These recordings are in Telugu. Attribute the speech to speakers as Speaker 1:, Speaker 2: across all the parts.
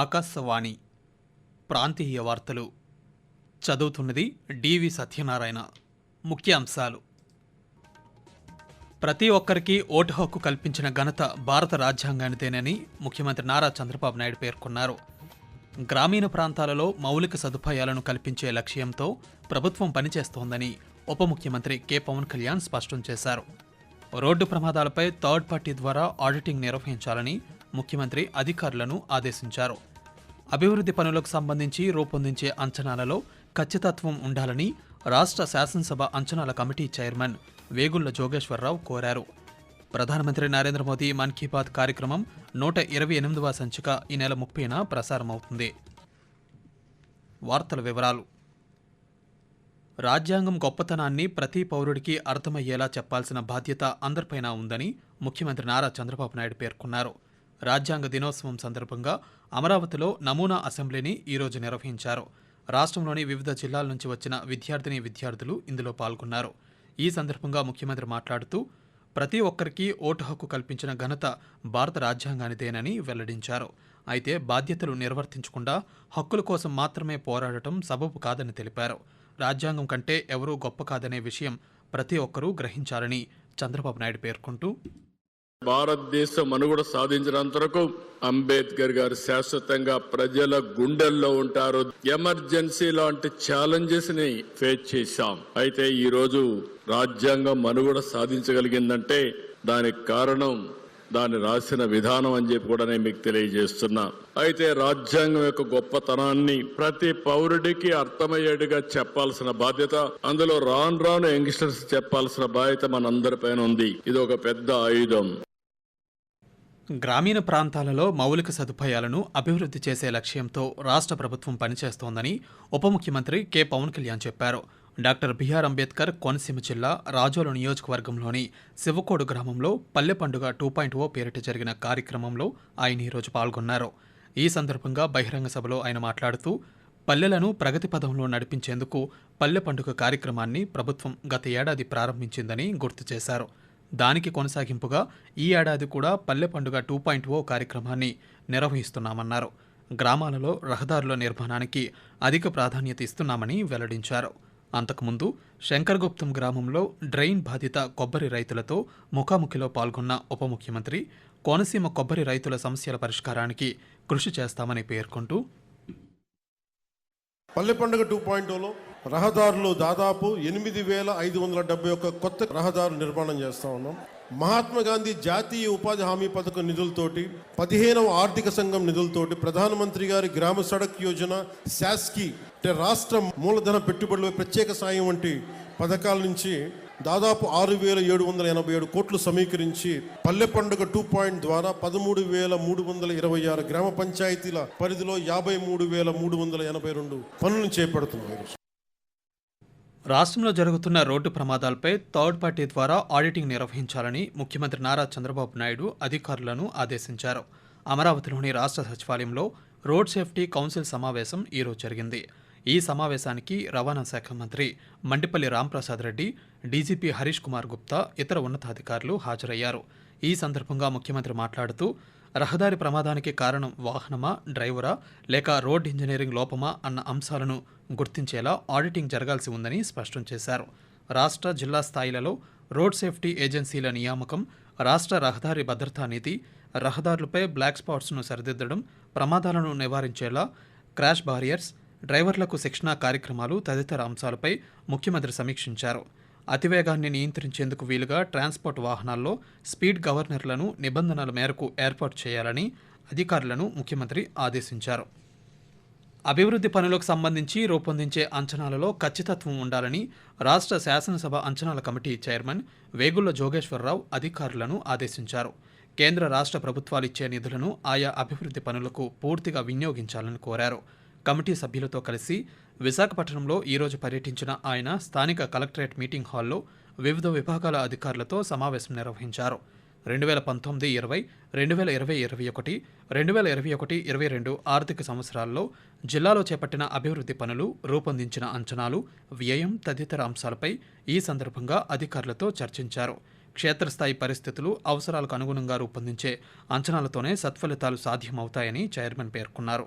Speaker 1: ఆకాశవాణి ప్రాంతీయ వార్తలు చదువుతున్నది డివి సత్యనారాయణ ముఖ్యాంశాలు ప్రతి ఒక్కరికి ఓటు హక్కు కల్పించిన ఘనత భారత రాజ్యాంగానిదేనని ముఖ్యమంత్రి నారా చంద్రబాబు నాయుడు పేర్కొన్నారు గ్రామీణ ప్రాంతాలలో మౌలిక సదుపాయాలను కల్పించే లక్ష్యంతో ప్రభుత్వం పనిచేస్తోందని ఉప ముఖ్యమంత్రి కె పవన్ కళ్యాణ్ స్పష్టం చేశారు రోడ్డు ప్రమాదాలపై థర్డ్ పార్టీ ద్వారా ఆడిటింగ్ నిర్వహించాలని ముఖ్యమంత్రి అధికారులను ఆదేశించారు అభివృద్ధి పనులకు సంబంధించి రూపొందించే అంచనాలలో ఖచ్చితత్వం ఉండాలని రాష్ట్ర శాసనసభ అంచనాల కమిటీ చైర్మన్ వేగుళ్ల జోగేశ్వరరావు కోరారు ప్రధానమంత్రి నరేంద్ర మోదీ మన్ కీ బాత్ కార్యక్రమం నూట ఇరవై ఎనిమిదవ సంచిక ఈ నెల ముప్పైన ప్రసారమవుతుంది వార్తల వివరాలు రాజ్యాంగం గొప్పతనాన్ని ప్రతి పౌరుడికి అర్థమయ్యేలా చెప్పాల్సిన బాధ్యత అందరిపైన ఉందని ముఖ్యమంత్రి నారా చంద్రబాబు నాయుడు పేర్కొన్నారు రాజ్యాంగ దినోత్సవం సందర్భంగా అమరావతిలో నమూనా అసెంబ్లీని ఈరోజు నిర్వహించారు రాష్ట్రంలోని వివిధ జిల్లాల నుంచి వచ్చిన విద్యార్థిని విద్యార్థులు ఇందులో పాల్గొన్నారు ఈ సందర్భంగా ముఖ్యమంత్రి మాట్లాడుతూ ప్రతి ఒక్కరికి ఓటు హక్కు కల్పించిన ఘనత భారత రాజ్యాంగానిదేనని వెల్లడించారు అయితే బాధ్యతలు నిర్వర్తించకుండా హక్కుల కోసం మాత్రమే పోరాడటం సబబు కాదని తెలిపారు రాజ్యాంగం కంటే ఎవరూ గొప్ప కాదనే విషయం ప్రతి ఒక్కరూ గ్రహించాలని చంద్రబాబు నాయుడు పేర్కొంటూ
Speaker 2: భారతదేశం మనుగడ సాధించినంతరకు అంబేద్కర్ గారు శాశ్వతంగా ప్రజల గుండెల్లో ఉంటారు ఎమర్జెన్సీ లాంటి ఛాలెంజెస్ ని ఫేస్ చేశాం అయితే ఈ రోజు రాజ్యాంగం మనుగడ సాధించగలిగిందంటే దానికి కారణం దాన్ని రాసిన విధానం అని చెప్పి కూడా నేను మీకు తెలియజేస్తున్నా అయితే రాజ్యాంగం యొక్క గొప్పతనాన్ని ప్రతి పౌరుడికి అర్థమయ్యేటుగా చెప్పాల్సిన బాధ్యత అందులో రాను రాను యంగ్స్టర్స్ చెప్పాల్సిన బాధ్యత మనందరిపైన ఉంది ఇది ఒక పెద్ద ఆయుధం
Speaker 1: గ్రామీణ ప్రాంతాలలో మౌలిక సదుపాయాలను అభివృద్ధి చేసే లక్ష్యంతో రాష్ట్ర ప్రభుత్వం పనిచేస్తోందని ఉప ముఖ్యమంత్రి కె పవన్ కళ్యాణ్ చెప్పారు డాక్టర్ బిఆర్ అంబేద్కర్ కోనసీమ జిల్లా రాజోలు నియోజకవర్గంలోని శివకోడు గ్రామంలో పల్లె పండుగ టూ పాయింట్ ఓ పేరిట జరిగిన కార్యక్రమంలో ఆయన ఈరోజు పాల్గొన్నారు ఈ సందర్భంగా బహిరంగ సభలో ఆయన మాట్లాడుతూ పల్లెలను ప్రగతి పదంలో నడిపించేందుకు పల్లె పండుగ కార్యక్రమాన్ని ప్రభుత్వం గత ఏడాది ప్రారంభించిందని గుర్తు చేశారు దానికి కొనసాగింపుగా ఈ ఏడాది కూడా పల్లె పండుగ టూ పాయింట్ ఓ కార్యక్రమాన్ని నిర్వహిస్తున్నామన్నారు గ్రామాలలో రహదారుల నిర్మాణానికి అధిక ప్రాధాన్యత ఇస్తున్నామని వెల్లడించారు అంతకుముందు శంకర్గుప్తం గ్రామంలో డ్రైన్ బాధిత కొబ్బరి రైతులతో ముఖాముఖిలో పాల్గొన్న ఉప ముఖ్యమంత్రి కోనసీమ కొబ్బరి రైతుల సమస్యల పరిష్కారానికి కృషి చేస్తామని పేర్కొంటూ
Speaker 3: పల్లె పండుగ టూ పాయింట్ రహదారులు దాదాపు ఎనిమిది వేల ఐదు వందల డెబ్బై ఒక్క కొత్త రహదారు నిర్మాణం చేస్తా ఉన్నాం మహాత్మా గాంధీ జాతీయ ఉపాధి హామీ పథకం నిధులతోటి పదిహేనవ ఆర్థిక సంఘం నిధులతోటి ప్రధానమంత్రి గారి గ్రామ సడక్ యోజన శాస్కి అంటే రాష్ట్ర మూలధన పెట్టుబడులపై ప్రత్యేక సాయం వంటి పథకాల నుంచి దాదాపు ఆరు వేల ఏడు వందల ఎనభై ఏడు కోట్లు సమీకరించి పల్లె పండుగ టూ పాయింట్ ద్వారా పదమూడు వేల మూడు వందల ఇరవై ఆరు గ్రామ పంచాయతీల పరిధిలో యాభై మూడు వేల మూడు వందల ఎనభై రెండు పనులను చేపడుతున్నారు
Speaker 1: రాష్ట్రంలో జరుగుతున్న రోడ్డు ప్రమాదాలపై థర్డ్ పార్టీ ద్వారా ఆడిటింగ్ నిర్వహించాలని ముఖ్యమంత్రి నారా చంద్రబాబు నాయుడు అధికారులను ఆదేశించారు అమరావతిలోని రాష్ట్ర సచివాలయంలో రోడ్ సేఫ్టీ కౌన్సిల్ సమావేశం ఈరోజు జరిగింది ఈ సమావేశానికి రవాణా శాఖ మంత్రి మండిపల్లి రాంప్రసాద్ రెడ్డి డీజీపీ హరీష్ కుమార్ గుప్తా ఇతర ఉన్నతాధికారులు హాజరయ్యారు ఈ సందర్భంగా ముఖ్యమంత్రి మాట్లాడుతూ రహదారి ప్రమాదానికి కారణం వాహనమా డ్రైవరా లేక రోడ్ ఇంజనీరింగ్ లోపమా అన్న అంశాలను గుర్తించేలా ఆడిటింగ్ జరగాల్సి ఉందని స్పష్టం చేశారు రాష్ట్ర జిల్లా స్థాయిలలో రోడ్ సేఫ్టీ ఏజెన్సీల నియామకం రాష్ట్ర రహదారి భద్రతా నీతి రహదారులపై బ్లాక్ స్పాట్స్ను సరిదిద్దడం ప్రమాదాలను నివారించేలా క్రాష్ బారియర్స్ డ్రైవర్లకు శిక్షణా కార్యక్రమాలు తదితర అంశాలపై ముఖ్యమంత్రి సమీక్షించారు అతివేగాన్ని నియంత్రించేందుకు వీలుగా ట్రాన్స్పోర్ట్ వాహనాల్లో స్పీడ్ గవర్నర్లను నిబంధనల మేరకు ఏర్పాటు చేయాలని అధికారులను ముఖ్యమంత్రి ఆదేశించారు అభివృద్ధి పనులకు సంబంధించి రూపొందించే అంచనాలలో ఖచ్చితత్వం ఉండాలని రాష్ట్ర శాసనసభ అంచనాల కమిటీ చైర్మన్ వేగుళ్ల జోగేశ్వరరావు అధికారులను ఆదేశించారు కేంద్ర రాష్ట్ర ప్రభుత్వాలు ఇచ్చే నిధులను ఆయా అభివృద్ధి పనులకు పూర్తిగా వినియోగించాలని కోరారు కమిటీ సభ్యులతో కలిసి విశాఖపట్నంలో ఈరోజు పర్యటించిన ఆయన స్థానిక కలెక్టరేట్ మీటింగ్ హాల్లో వివిధ విభాగాల అధికారులతో సమావేశం నిర్వహించారు రెండు వేల పంతొమ్మిది ఇరవై రెండు వేల ఇరవై ఇరవై ఒకటి రెండు వేల ఇరవై ఒకటి ఇరవై రెండు ఆర్థిక సంవత్సరాల్లో జిల్లాలో చేపట్టిన అభివృద్ధి పనులు రూపొందించిన అంచనాలు వ్యయం తదితర అంశాలపై ఈ సందర్భంగా అధికారులతో చర్చించారు క్షేత్రస్థాయి పరిస్థితులు అవసరాలకు అనుగుణంగా రూపొందించే అంచనాలతోనే సత్ఫలితాలు సాధ్యమవుతాయని చైర్మన్ పేర్కొన్నారు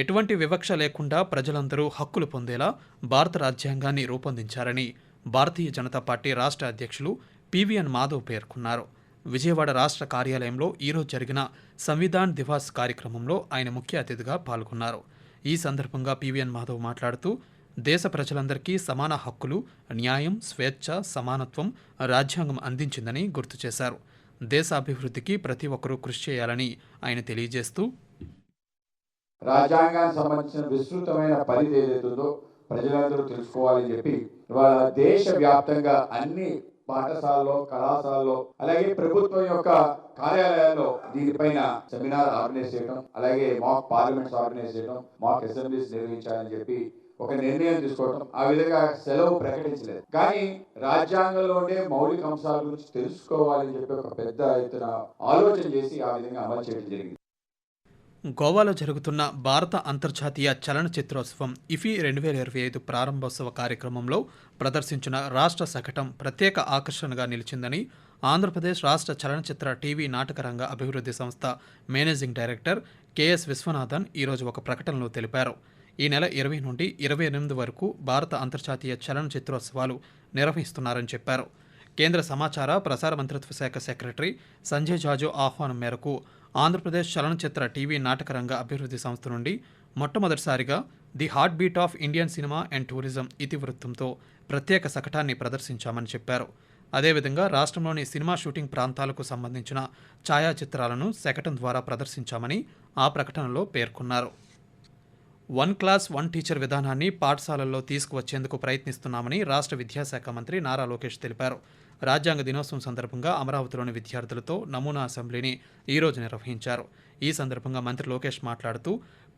Speaker 1: ఎటువంటి వివక్ష లేకుండా ప్రజలందరూ హక్కులు పొందేలా భారత రాజ్యాంగాన్ని రూపొందించారని భారతీయ జనతా పార్టీ రాష్ట్ర అధ్యక్షులు పివిఎన్ మాధవ్ పేర్కొన్నారు విజయవాడ రాష్ట్ర కార్యాలయంలో ఈరోజు జరిగిన సంవిధాన్ దివాస్ కార్యక్రమంలో ఆయన ముఖ్య అతిథిగా పాల్గొన్నారు ఈ సందర్భంగా పివిఎన్ మాధవ్ మాట్లాడుతూ దేశ ప్రజలందరికీ సమాన హక్కులు న్యాయం స్వేచ్ఛ సమానత్వం రాజ్యాంగం అందించిందని గుర్తు చేశారు దేశాభివృద్ధికి ప్రతి ఒక్కరూ కృషి చేయాలని ఆయన తెలియజేస్తూ
Speaker 4: రాజ్యాంగానికి సంబంధించిన విస్తృతమైన పరిధి ఏదైతుందో ప్రజలందరూ తెలుసుకోవాలని చెప్పి ఇవాళ దేశవ్యాప్తంగా అన్ని పాఠశాలలో కళాశాలలో అలాగే ప్రభుత్వం యొక్క కార్యాలయాల్లో దీనిపైన సెమినార్ ఆర్గనైజ్ చేయడం అలాగే మాక్ పార్లమెంట్స్ ఆర్గనైజ్ చేయడం మాక్ అసెంబ్లీస్ నిర్వహించాలని చెప్పి ఒక నిర్ణయం తీసుకోవడం ఆ విధంగా సెలవు ప్రకటించలేదు కానీ రాజ్యాంగంలోనే మౌలిక అంశాల గురించి తెలుసుకోవాలని చెప్పి ఒక పెద్ద ఎత్తున ఆలోచన చేసి ఆ విధంగా అమలు చేయడం జరిగింది
Speaker 1: గోవాలో జరుగుతున్న భారత అంతర్జాతీయ చలనచిత్రోత్సవం ఇఫీ రెండు వేల ఇరవై ఐదు ప్రారంభోత్సవ కార్యక్రమంలో ప్రదర్శించిన రాష్ట్ర శకటం ప్రత్యేక ఆకర్షణగా నిలిచిందని ఆంధ్రప్రదేశ్ రాష్ట్ర చలనచిత్ర టీవీ నాటకరంగ అభివృద్ధి సంస్థ మేనేజింగ్ డైరెక్టర్ కెఎస్ విశ్వనాథన్ ఈరోజు ఒక ప్రకటనలో తెలిపారు ఈ నెల ఇరవై నుండి ఇరవై ఎనిమిది వరకు భారత అంతర్జాతీయ చలనచిత్రోత్సవాలు నిర్వహిస్తున్నారని చెప్పారు కేంద్ర సమాచార ప్రసార మంత్రిత్వ శాఖ సెక్రటరీ సంజయ్ జాజు ఆహ్వానం మేరకు ఆంధ్రప్రదేశ్ చలనచిత్ర టీవీ నాటకరంగ అభివృద్ధి సంస్థ నుండి మొట్టమొదటిసారిగా the heart beat of Indian cinema and tourism ఇతివృత్తంతో ప్రత్యేక శకటాన్ని ప్రదర్శించామని చెప్పారు అదేవిధంగా రాష్ట్రంలోని సినిమా షూటింగ్ ప్రాంతాలకు సంబంధించిన ఛాయాచిత్రాలను శకటం ద్వారా ప్రదర్శించామని ఆ ప్రకటనలో పేర్కొన్నారు వన్ క్లాస్ వన్ టీచర్ విధానాన్ని పాఠశాలల్లో తీసుకువచ్చేందుకు ప్రయత్నిస్తున్నామని రాష్ట్ర విద్యాశాఖ మంత్రి నారా లోకేష్ తెలిపారు రాజ్యాంగ దినోత్సవం సందర్భంగా అమరావతిలోని విద్యార్థులతో నమూనా అసెంబ్లీని ఈరోజు నిర్వహించారు ఈ సందర్భంగా మంత్రి లోకేష్ మాట్లాడుతూ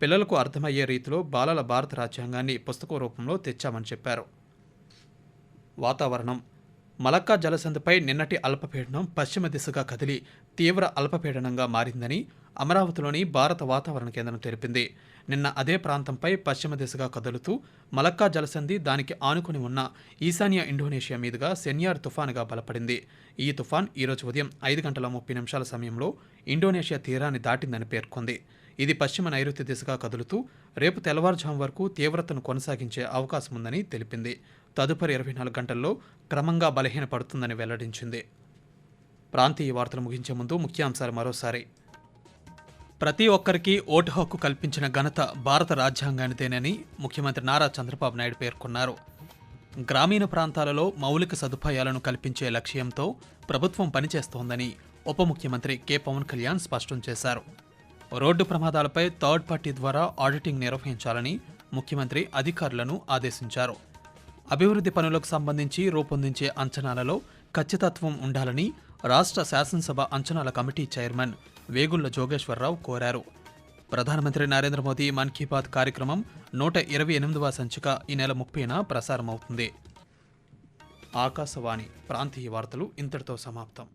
Speaker 1: పిల్లలకు అర్థమయ్యే రీతిలో బాలల భారత రాజ్యాంగాన్ని పుస్తక రూపంలో తెచ్చామని చెప్పారు వాతావరణం మలక్కా జలసంధిపై నిన్నటి అల్పపీడనం పశ్చిమ దిశగా కదిలి తీవ్ర అల్పపీడనంగా మారిందని అమరావతిలోని భారత వాతావరణ కేంద్రం తెలిపింది నిన్న అదే ప్రాంతంపై పశ్చిమ దిశగా కదులుతూ మలక్కా జలసంధి దానికి ఆనుకుని ఉన్న ఈశాన్య ఇండోనేషియా మీదుగా సెన్యార్ తుఫానుగా బలపడింది ఈ తుఫాన్ ఈరోజు ఉదయం ఐదు గంటల ముప్పై నిమిషాల సమయంలో ఇండోనేషియా తీరాన్ని దాటిందని పేర్కొంది ఇది పశ్చిమ నైరుతి దిశగా కదులుతూ రేపు తెల్లవారుజాము వరకు తీవ్రతను కొనసాగించే అవకాశం ఉందని తెలిపింది తదుపరి ఇరవై నాలుగు గంటల్లో క్రమంగా బలహీనపడుతుందని వెల్లడించింది ప్రాంతీయ వార్తలు ముగించే ముందు ముఖ్యాంశాలు మరోసారి ప్రతి ఒక్కరికి ఓటు హక్కు కల్పించిన ఘనత భారత రాజ్యాంగానిదేనని ముఖ్యమంత్రి నారా చంద్రబాబు నాయుడు పేర్కొన్నారు గ్రామీణ ప్రాంతాలలో మౌలిక సదుపాయాలను కల్పించే లక్ష్యంతో ప్రభుత్వం పనిచేస్తోందని ఉప ముఖ్యమంత్రి కె పవన్ కళ్యాణ్ స్పష్టం చేశారు రోడ్డు ప్రమాదాలపై థర్డ్ పార్టీ ద్వారా ఆడిటింగ్ నిర్వహించాలని ముఖ్యమంత్రి అధికారులను ఆదేశించారు అభివృద్ధి పనులకు సంబంధించి రూపొందించే అంచనాలలో ఖచ్చితత్వం ఉండాలని రాష్ట్ర శాసనసభ అంచనాల కమిటీ చైర్మన్ వేగుళ్ల జోగేశ్వరరావు కోరారు ప్రధానమంత్రి నరేంద్ర మోదీ మన్ కీ బాత్ కార్యక్రమం నూట ఇరవై ఎనిమిదవ సంచిక ఈ నెల ముప్పైన ప్రసారమవుతుంది ఆకాశవాణి ప్రాంతీయ వార్తలు ఇంతటితో సమాప్తం